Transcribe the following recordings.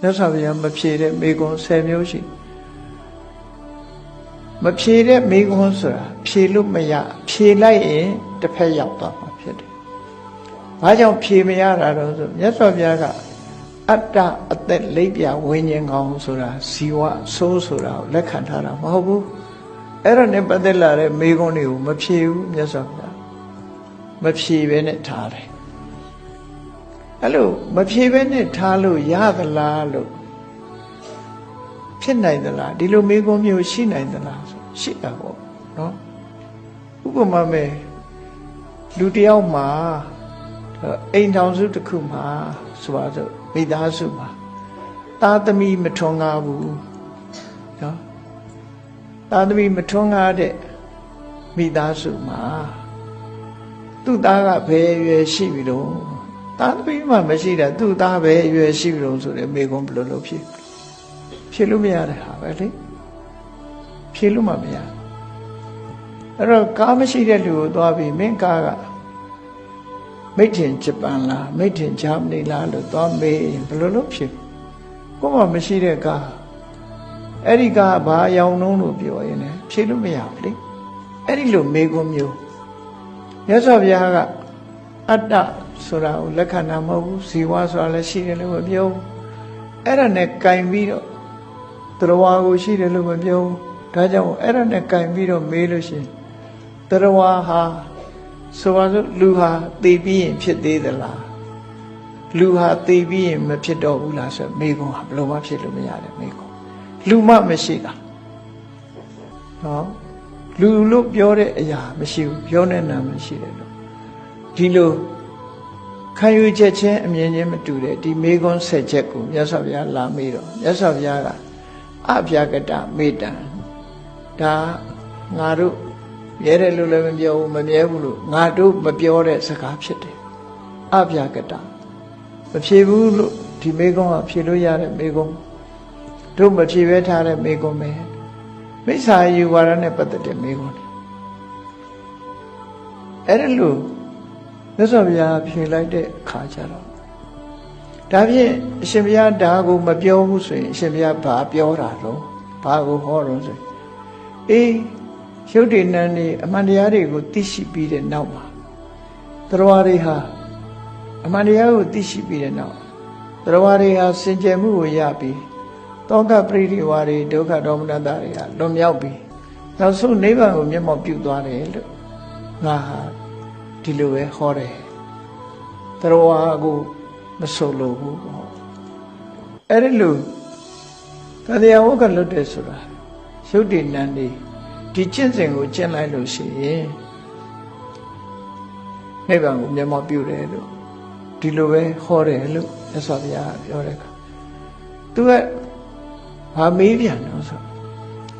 မြတ်စွာဘုရားမဖြေတဲ့မိဂုံ10မျိုးရှိမဖြေတဲ့မိဂုံဆိုတာဖြေလို့မရဖြေလိုက်ရင်တစ်ဖက်ရောက်သွားမှာဖြစ်တယ်။ဘာကြောင့်ဖြေမရတာတော့ဆိုမြတ်စွာဘုရားကအတ္တအသက်လိပ်ပြဝိညာဉ်ကောင်းဆိုတာဇီဝဆိုးဆိုတာကိုလက်ခံထားတာမဟုတ်ဘူး။အဲ့ဒါနဲ့ပတ်သက်လာတဲ့မိဂုံတွေကိုမဖြေဘူးမြတ်စွာဘုရားမဖြေဘဲနဲ့ထားတယ် အဲ့လိုမဖြေဘဲနဲ့ထားလို့ရသလားလို့ဖြစ်နိုင်သလားဒီလိုမိကုံးမျိုးရှိနိုင်သလားဆိုရှိတာပေါ့နော်ဥပမာမဲ့လူတယောက်မှာအိမ်ထောင်စုတစ်ခုမှာဆိုပါစို့မိသားစုမှာသားသမီးမထွန်းကားဘူးနော်သားသမီးမထွန်းကားတဲ့မိသားစုမှာသူ့သားကဘယ်ရွယ်ရှိပြီတော့ သားသမီးမှမရှိတာသူ့သားပဲရွယ်ရှိပြီတော့ဆိုတဲ့မိကုံးဘယ်လိုလုပ်ဖြစ်ဖြစ်လို့မရတဲ့ဟာပဲလေဖြစ်လို့မှမရအဲ့တော့ကားမရှိတဲ့လူကိုသွားပြီးမင်းကားကမိထင်ဂျပန်လားမိထင်ဂျာမနီလားလို့သွားမေးရင်ဘယ်လိုလုပ်ဖြစ်ကိုမှမရှိတဲ့ကားအဲ့ဒီကားဘာရောင်နှုံးလို့ပြောရင်လည်းဖြေလို့မရဘူးလေအဲ့ဒီလိုမေးခွန်းမျိုးမြတ်စွာဘုရားကအတ္တ ဆိုတာကိုလက်ခံတာမဟုတ်ဘူးဇီဝဆိုတာလည်းရှိတယ်လို့မပြောဘူးအဲ့ဒါနဲ့ကင်ပြီးတော့တရားကိုရှိတယ်လို့မပြောဘူးဒါကြောင့်အဲ့ဒါနဲ့ကင်ပြီးတော့မေးလို့ရှိရင်တရားဟာဆိုပါစို့လူဟာသိပြီးရင်ဖြစ်သေးသလားလူဟာသိပြီးရင်မဖြစ်တော့ဘူးလားဆိုမေးခွန်းဟာဘယ်လိုမှဖြစ်လို့မရတယ်မေးခွန်းလူမှမရှိတာနော်လူလို့ပြောတဲ့အရာမရှိဘူးပြောနေတာမရှိတယ်လို့ဒီလို ခံယူချက်ချင်းအမြင်ချင်းမတူတဲ့ဒီမေခွန်းဆက်ချက်ကိုမြတ်စွာဘုရားလာမေးတော့မြတ်စွာဘုရားကအဗျာကတမေတ္တံဒါငါတို့မြဲတယ်လို့လည်းမပြောဘူးမမြဲဘူးလို့ငါတို့မပြောတဲ့စကားဖြစ်တယ်အဗျာကတမဖြေဘူးလို့ဒီမေခွန်းကဖြေလို့ရတဲ့မေခွန်းတို့မဖြေပဲထားတဲ့မေခွန်းပဲမိစ္ဆာယူဝါဒနဲ့ပတ်သက်တဲ့မေခွန်းအဲ့ဒါလို့ မြတ်စွာဘုရားဖြေလိုက်တဲ့အခါကျတော့ဒါဖြင့်အရှင်ဘုရားဒါကိုမပြောဘူးဆိုရင်အရှင်ဘုရားဘာပြောတာတော့ဘာကိုဟောတော့ဆိုအေးရုပ်တည်နန်းနေအမှန်တရားတွေကိုသိရှိပြီးတဲ့နောက်မှာတရားတွေဟာအမှန်တရားကိုသိရှိပြီးတဲ့နောက်တရားတွေဟာစင်ကြယ်မှုကိုရပြီးတောကပရိဒီဝါတွေဒုက္ခဒေါမနတာတွေဟာလွန်မြောက်ပြီးနောက်ဆုံးနိဗ္ဗာန်ကိုမျက်မှောက်ပြုသွားတယ်လို့ငါဟာ ဒီလိုပဲဟောတယ်တရားကိုမဆိုလို့ဘူးပေါ့အဲ့ဒီလိုတရားဝတ်ကလွတ်တယ်ဆိုတာရုပ်တည်နန်းနေဒီကျင့်စဉ်ကိုကျင့်လိုက်လို့ရှိရင်နိဗ္ဗာန်ကိုမျက်မှောက်ပြုတယ်လို့ဒီလိုပဲဟောတယ်လို့မြတ်စွာဘုရားပြောတဲ့အခါသူကဘာမေးပြန်တော့ဆို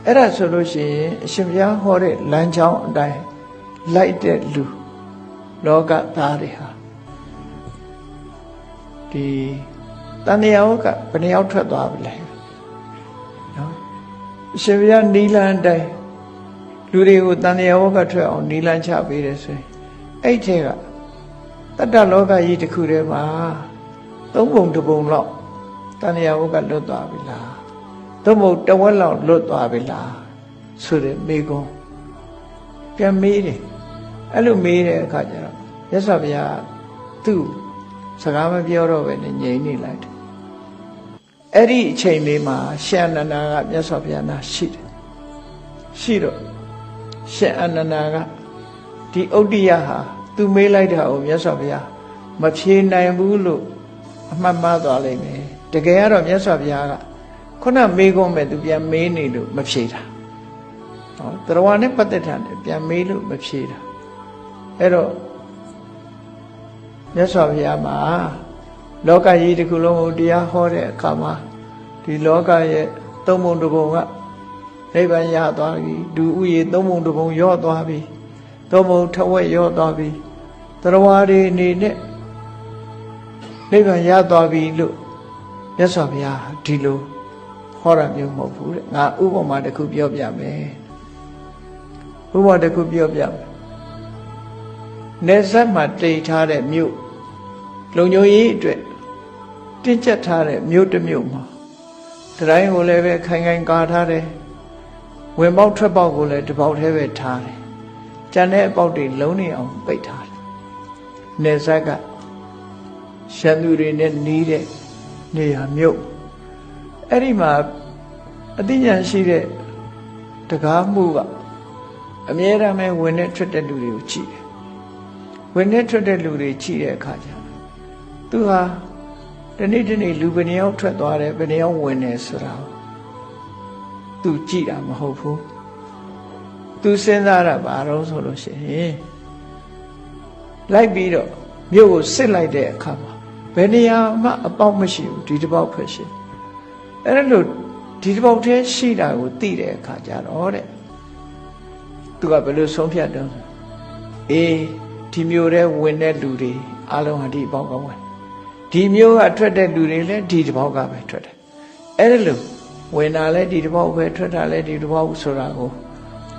အဲ့ဒါဆိုလို့ရှိရင်အရှင်ဘုရားဟောတဲ့လမ်းကြောင်းအတိုင်းလိုက်တဲ့လူ လောကသားတွေဟာဒီတန်တရားဝကဘယ်နှယောက်ထွက်သွားပြီလဲနော်အရှင်ဘုရားနီလန်တိုင်းလူတွေကိုတန်တရားဝကထွက်အောင်နီလန်ချပေးတယ်ဆိုရင်အဲ့ထဲကတတ္တလောကကြီးတစ်ခုတည်းမှာသုံးပုံတစ်ပုံလောက်တန်တရားဝကလွတ်သွားပြီလားသို့မဟုတ်တဝက်လောက်လွတ်သွားပြီလားဆိုတဲ့မိကုံးပြန်မေးတယ် အဲ့လိုမေးတဲ့အခါကျတော့မြတ်စွာဘုရားသူ့စကားမပြောတော့ပဲနဲ့ငြိမ်နေလိုက်တယ်အဲ့ဒီအချိန်လေးမှာရှင်အနန္ဒာကမြတ်စွာဘုရားနာရှိတယ်ရှိတော့ရှင်အနန္ဒာကဒီဥဒ္ဒယဟာသူမေးလိုက်တာကိုမြတ်စွာဘုရားမဖြေနိုင်ဘူးလို့အမှတ်မှားသွားလိမ့်မယ်တကယ်ကတော့မြတ်စွာဘုရားကခုနမေးခွန်းမဲ့သူပြန်မေးနေလို့မဖြေတာဟောတရားနဲ့ပတ်သက်တာနဲ့ပြန်မေးလို့မဖြေတာ အဲ့တော့မြတ်စွာဘုရားမှာလောကကြီးတစ်ခုလုံးကိုတရားဟောတဲ့အခါမှာဒီလောကရဲ့သုံးပုံတစ်ပုံကနိဗ္ဗာန်ရသွားပြီဒူဥယေသုံးပုံတစ်ပုံရော့သွားပြီသုံးပုံထဝက်ရော့သွားပြီတရားဝါတွေအနေနဲ့နိဗ္ဗာန်ရသွားပြီလို့မြတ်စွာဘုရားဒီလိုဟောရမျိုးမဟုတ်ဘူးတဲ့ငါဥပမာတစ်ခုပြောပြမယ်ဥပမာတစ်ခုပြောပြမယ် နေဆက်မှာတိတ်ထားတဲ့မြို့လုံညိုရေးအတွက်တင်းကျပ်ထားတဲ့မြို့တစ်မြို့မှာတတိုင်းကိုလည်းပဲခိုင်ခိုင်ကာထားတယ်ဝင်ပေါက်ထွက်ပေါက်ကိုလည်းတစ်ပေါက်တည်းပဲထားတယ်ကျန်တဲ့အပေါက်တွေလုံးနေအောင်ပိတ်ထားတယ်နေဆက်ကရှမ်းသူတွေနဲ့နီးတဲ့နေရာမြို့အဲ့ဒီမှာအသိဉာဏ်ရှိတဲ့တကားမှုကအမြဲတမ်းပဲဝင်နဲ့ထွက်တဲ့လူတွေကိုကြည့်တယ် ဝင်နဲ့ထွက်တဲ့လူတွေကြည့်တဲ့အခါကျသူဟာဒီနေ့ဒီနေ့လူဘယ်နှယောက်ထွက်သွားတယ်ဘယ်နှယောက်ဝင်တယ်ဆိုတာသူကြည့်တာမဟုတ်ဘူးသူစဉ်းစားတာဘာလို့ဆိုလို့ရှိရင်လိုက်ပြီးတော့မြို့ကိုစစ်လိုက်တဲ့အခါမှာဘယ်နေရာမှအပေါက်မရှိဘူးဒီတစ်ပေါက်ပဲရှိအဲ့ဒါလို့ဒီတစ်ပေါက်တည်းရှိတာကိုသိတဲ့အခါကျတော့တဲ့သူကဘယ်လိုဆုံးဖြတ်တော့အေး ဒီမျိုးတဲ့ဝင်တဲ့လူတွေအလုံးဟာဒီအပေါက်ကဝင်ဒီမျိုးကထွက်တဲ့လူတွေလည်းဒီတစ်ပေါက်ကပဲထွက်တယ်အဲ့ဒါလို့ဝင်တာလည်းဒီတစ်ပေါက်ပဲထွက်တာလည်းဒီတစ်ပေါက်ဆိုတာကို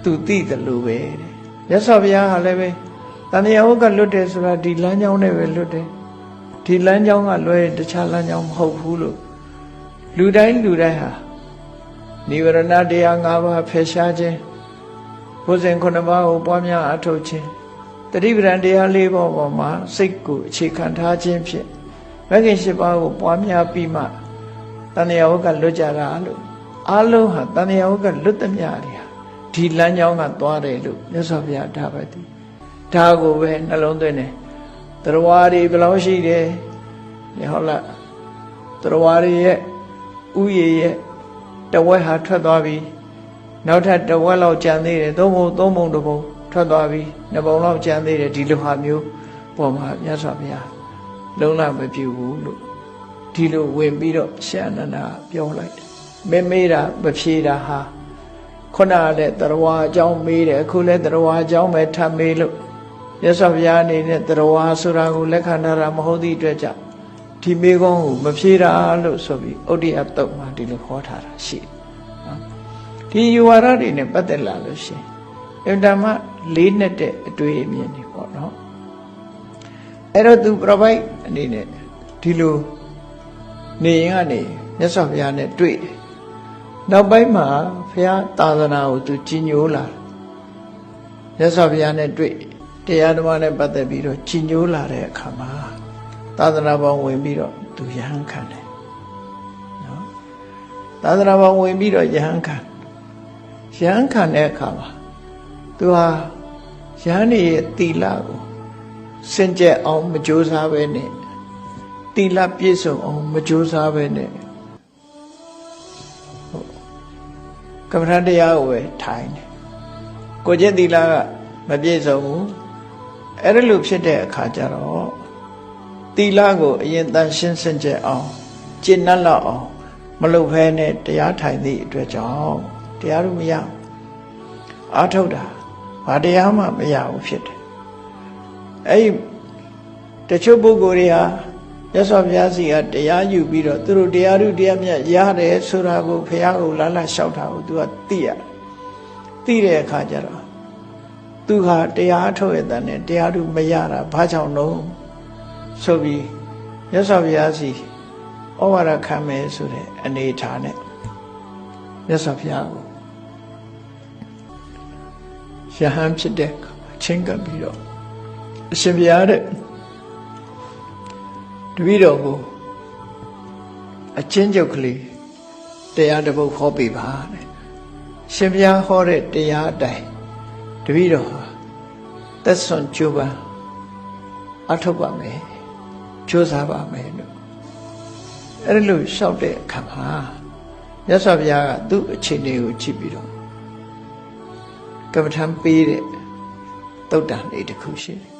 သူသိတယ်လို့ပဲတဲ့မြတ်စွာဘုရားဟာလည်းပဲတန်မြတ်ဟုတ်ကလွတ်တယ်ဆိုတာဒီလမ်းကြောင်းနဲ့ပဲလွတ်တယ်ဒီလမ်းကြောင်းကလွဲတခြားလမ်းကြောင်းမဟုတ်ဘူးလို့လူတိုင်းလူတိုင်းဟာနိဝရဏတရား၅ပါးဖယ်ရှားခြင်းဘုဇင်ခုနှစ်ပါးကိုပွားများအထောက်ခြင်း တတိပဒံတရား၄ပါးပေါ်မှာစိတ်ကိုအခြေခံထားခြင်းဖြင့်မဂ္ဂင်၈ပါးကိုပွားများပြီးမှတန်မြတ်ဟုတ်ကလွတ်ကြတာလို့အလုံးဟာတန်မြတ်ဟုတ်ကလွတ်သမျှတွေဟာဒီလမ်းကြောင်းကသွားတယ်လို့မြတ်စွာဘုရားဒါပဲတည်ဒါကိုပဲနှလုံးသွင်းတယ်တရားတွေဘယ်လောက်ရှိတယ်ဟုတ်လားတရားတွေရဲ့ဥယျာရဲ့တဝက်ဟာထွက်သွားပြီနောက်ထပ်တဝက်လောက်ကျန်သေးတယ်သုံးပုံသုံးပုံတစ်ပုံ ထွက်သွားပြီနှစ်ပုံလောက်ကျန်သေးတယ်ဒီလိုဟာမျိုးပေါ်မှာမြတ်စွာဘုရားလုံးလမပြုဘူးလို့ဒီလိုဝင်ပြီးတော့ရှန္ဒနာပြောလိုက်တယ်မေမေးတာမဖြေတာဟာခုနကလည်းတရားအကြောင်းမေးတယ်အခုလည်းတရားအကြောင်းပဲထပ်မေးလို့မြတ်စွာဘုရားအနေနဲ့တရားဆိုတာကိုလက်ခံထားတာမဟုတ်သည့်အတွက်ကြောင့်ဒီမေကုန်းကိုမဖြေတာလို့ဆိုပြီးဥဒိယတုတ်မှာဒီလိုခေါ်ထားတာရှိတယ်နော်ဒီယူဝါဒတွေနဲ့ပတ်သက်လာလို့ရှိရင် အင်တာမလေးနဲ့တဲ့အတွေ့အမြင်တွေပေါ့နော်အဲ့တော့သူ provide အနေနဲ့ဒီလိုနေရင်ကနေမြတ်စွာဘုရားနဲ့တွေ့တယ်နောက်ပိုင်းမှာဘုရားသာသနာကိုသူကြီးညိုလာမြတ်စွာဘုရားနဲ့တွေ့တရားဓမ္မနဲ့ပတ်သက်ပြီးတော့ကြီးညိုလာတဲ့အခါမှာသာသနာပေါင်းဝင်ပြီးတော့သူယဟန်ခံတယ်နော်သာသနာပေါင်းဝင်ပြီးတော့ယဟန်ခံယဟန်ခံတဲ့အခါမှာ သူဟာယဟန်ရဲ့တီလာကိုစင်ကြက်အောင်မကြိုးစားပဲနဲ့တီလာပြည့်စုံအောင်မကြိုးစားပဲနဲ့ကမ္မထတရားကိုပဲထိုင်တယ်ကိုကျင့်တီလာကမပြည့်စုံဘူးအဲ့ဒါလို့ဖြစ်တဲ့အခါကျတော့တီလာကိုအရင်တန်ရှင်းစင်ကြယ်အောင်ကျင့်နှက်လောက်အောင်မလုပ်ဖဲနဲ့တရားထိုင်သည့်အတွက်ကြောင့်တရားလို့မရဘူးအာထုတ်တာ ဘာတရားမှမရဘူးဖြစ်တယ်အဲ့ဒီတချို့ပုဂ္ဂိုလ်တွေဟာရသော်ဘုရားစီကတရားယူပြီးတော့သူတို့တရားဥတရားမြတ်ရတယ်ဆိုတာကိုဘုရားကိုလာလာလျှောက်တာကိုသူကသိရသိတဲ့အခါကျတော့သူဟာတရားထုတ်ရတဲ့နဲ့တရားဥမရတာဘာကြောင့်လို့ဆိုပြီးရသော်ဘုရားစီဩဝါဒခံမယ်ဆိုတဲ့အနေထားနဲ့ရသော်ဘုရားကို ယဟန်ဖြစ်တဲ့ချင်းကပ်ပြီးတော့အရှင်ဘုရားတဲ့တပည့်တော်ကိုအချင်းချုပ်ကလေးတရားတစ်ပုဒ်ဟောပြပါတဲ့ရှင်ဘုရားဟောတဲ့တရားအတိုင်းတပည့်တော်ဟာသက်စွန်ကျိုးပန်းအထုတ်ပါမယ်ကြိုးစားပါမယ်လို့အဲ့လိုလျှောက်တဲ့အခါမှာမြတ်စွာဘုရားကသူ့အခြေအနေကိုကြည့်ပြီးတော့ ကမ္မထံပေးတဲ့တုတ်တန်လေးတစ်ခုရှိတယ်